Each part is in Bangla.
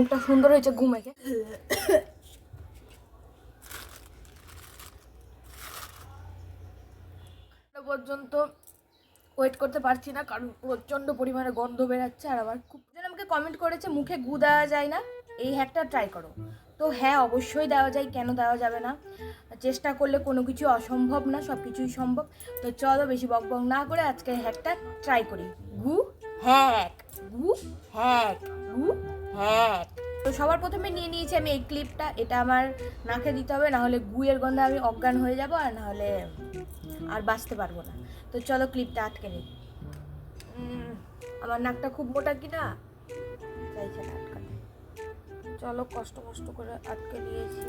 মুখটা সুন্দর হয়েছে ঘু মেখে এখনও পর্যন্ত ওয়েট করতে পারছি না, কারণ প্রচণ্ড পরিমাণে গন্ধ বেরাচ্ছে আর আবার খুব জন আমাকে কমেন্ট করেছে, মুখে গু দেওয়া যায় না? এই হ্যাকটা ট্রাই করো। তো হ্যাঁ অবশ্যই দেওয়া যায়, কেন দেওয়া যাবে না? চেষ্টা করলে কোনো কিছু অসম্ভব না সব কিছুই সম্ভব। তো চলো বেশি বক বক না করে আজকে হ্যাকটা ট্রাই করি। গু হ্যাক গু হ্যাক গু হ্যাক তো সবার প্রথমে নিয়ে নিয়েছি আমি এই ক্লিপটা। এটা আমার নাকে দিতে হবে না হলে গুয়ের গন্ধে আমি অজ্ঞান হয়ে যাব আর না হলে আর বাঁচতে পারব না। তো চলো ক্লিপটা আটকে নিই। আমার নাকটা খুব মোটা কি না চাইছে না আটকাতে। চলো কষ্ট কষ্ট করে আটকে নিয়েছি।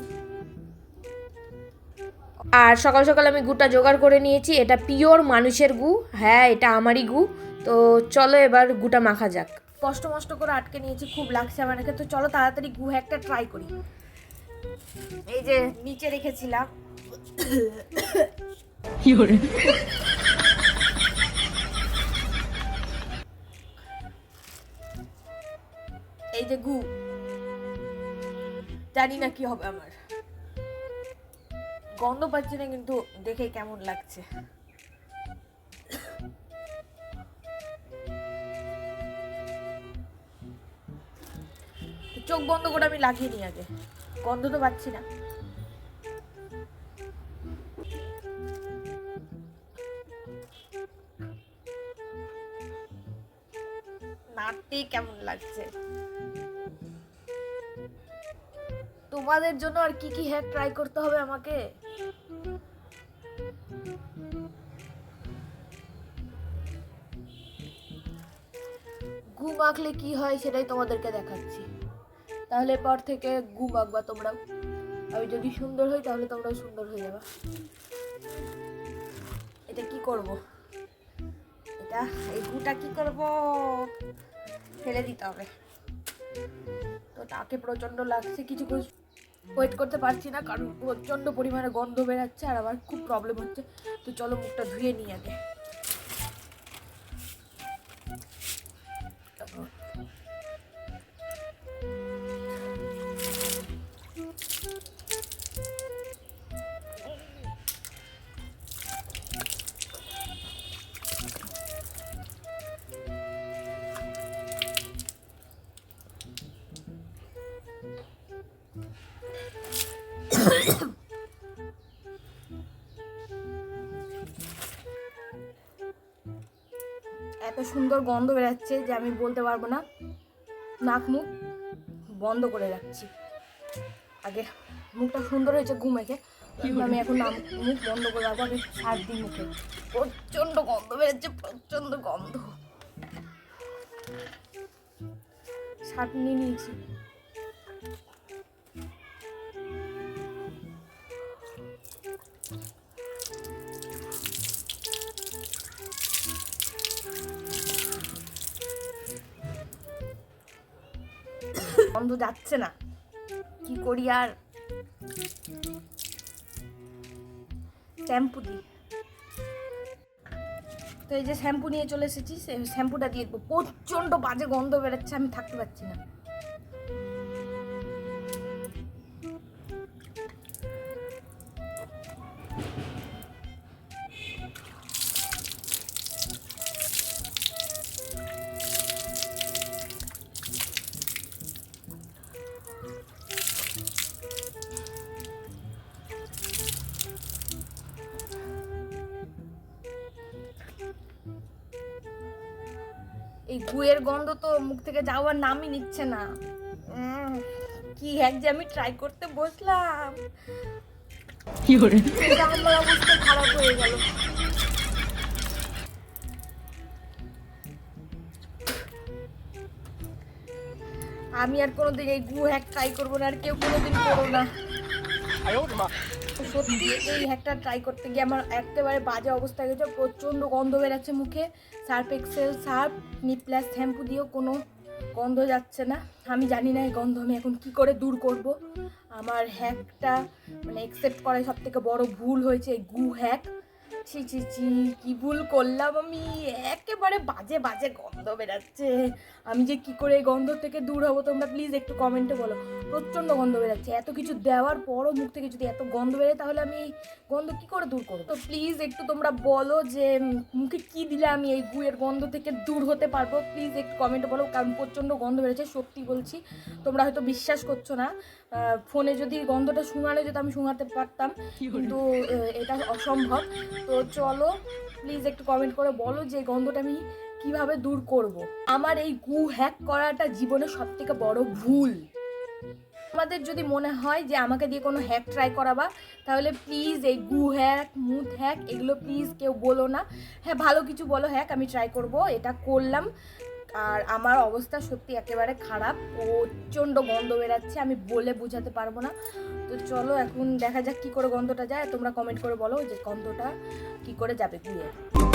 আর সকাল সকাল আমি গুটা জোগাড় করে নিয়েছি। এটা পিওর মানুষের গু। হ্যাঁ এটা আমারই গু। তো চলো এবার গুটা মাখা যাক। কষ্ট মষ্ট করে আটকে নিয়েছি খুব লাগছে আমাকে তো চলো তাড়াতাড়ি গু একটা ট্রাই করি। এই যে নিচে রেখেছিলাম। এই যে গু। জানি না কি হবে আমার। গন্ধ পাচ্ছি না কিন্তু দেখে কেমন লাগছে। চোখ বন্ধ করে আমি লাগিয়ে নিই আগে। গন্ধ তো পাচ্ছি না। নাড়তেই কেমন লাগছে? তোমাদের জন্য আর কি কি হ্যাক ট্রাই করতে হবে আমাকে? গু মাখলে কি হয় সেটাই তোমাদেরকে দেখাচ্ছি। তাহলে পর থেকে গু মাখবা তোমরাও আমি যদি সুন্দর হই তাহলে তোমরাও সুন্দর হয়ে যাবে। এটা কি করব? এটা, এই গুটা কি করব? ফেলে দিতে হবে। তো তাকে প্রচণ্ড লাগছে, কিছু ওয়েট করতে পারছি না, কারণ প্রচণ্ড পরিমাণে গন্ধ বেরাচ্ছে আর আমার খুব প্রবলেম হচ্ছে। তো চলো মুখটা ধুয়ে নিই আগে। এত সুন্দর গন্ধ বেরাচ্ছে যে আমি বলতে পারব না। নাক মুখ বন্ধ করে রাখছি। আগে মুখটা সুন্দর হয়েছে ঘু মেখে আমি এখন নাম মুখ বন্ধ করে রাখব। আগে সার দিই মুখে। প্রচণ্ড গন্ধ বেরোচ্ছে প্রচণ্ড গন্ধ। সার নিয়ে নিয়েছি। গন্ধ যাচ্ছে না। কি করি আর? শ্যাম্পু দিই তো এই যে শ্যাম্পু নিয়ে চলে এসেছি শ্যাম্পুটা দিয়ে দেবো। প্রচণ্ড বাজে গন্ধ বেরোচ্ছে, আমি থাকতে পারছি না। এই গুয়ের গন্ধ তো মুখ থেকে যাওয়ার নামই নিচ্ছে না। কি এক যে আমি ট্রাই করতে বসলাম। এটা আমার অবস্থা খারাপ হয়ে গেল। আমি আর কোনোদিন এই গু হ্যাক ট্রাই করব না আর কেউ কোনোদিন করব না। সত্যি, এই হ্যাকটা ট্রাই করতে গিয়ে আমার একেবারে বাজে অবস্থা হয়ে গেছে। প্রচণ্ড গন্ধ বেরাচ্ছে মুখে। সার্ফ এক্সেল সার্ফ নিপ্লাস শ্যাম্পু দিয়েও কোনো গন্ধ যাচ্ছে না। আমি জানি না এই গন্ধ আমি এখন কি করে দূর করব। আমার হ্যাকটা মানে একসেপ্ট করাই সব থেকে বড় ভুল হয়েছে, এই গু হ্যাক ছি ছি ছি, কি ভুল করলাম আমি? একেবারে বাজে বাজে গন্ধ বেরাচ্ছে। আমি যে কি করে এই গন্ধ থেকে দূর হব তোমরা প্লিজ একটু কমেন্টে বলো। প্রচণ্ড গন্ধ বেরাচ্ছে। এত কিছু দেওয়ার পরও মুখ থেকে যদি এত গন্ধ বেরোয়, তাহলে আমি এই গন্ধ কি করে দূর করব? তো প্লিজ একটু তোমরা বলো যে মুখে কি দিলে আমি এই গুয়ের গন্ধ থেকে দূর হতে পারব? প্লিজ একটু কমেন্টে বলো, কারণ প্রচণ্ড গন্ধ বেরোচ্ছে, সত্যি বলছি। তোমরা হয়তো বিশ্বাস করছ না। ফোনে যদি গন্ধটা শুঙালে যদি আমি শুঙাতে পারতাম কিন্তু এটা অসম্ভব। তো চলো প্লিজ একটু কমেন্ট করে বলো যে গন্ধটা আমি কীভাবে দূর করব। আমার এই গু হ্যাক করাটা জীবনের সব থেকে বড় ভুল। আমাদের যদি মনে হয় যে আমাকে দিয়ে কোনো হ্যাক ট্রাই করাবা তাহলে প্লিজ এই গু হ্যাক মুথ হ্যাক এগুলো প্লিজ কেউ বলো না। হ্যাঁ ভালো কিছু বলো হ্যাক আমি ট্রাই করব। এটা করলাম। আর আমার অবস্থা সত্যি একেবারে খারাপ, প্রচণ্ড গন্ধ বেরাচ্ছে, আমি বলে বোঝাতে পারব না। তো চলো এখন দেখা যাক কি করে গন্ধটা যায় তোমরা কমেন্ট করে বলো যে গন্ধটা কি করে যাবে গুয়ে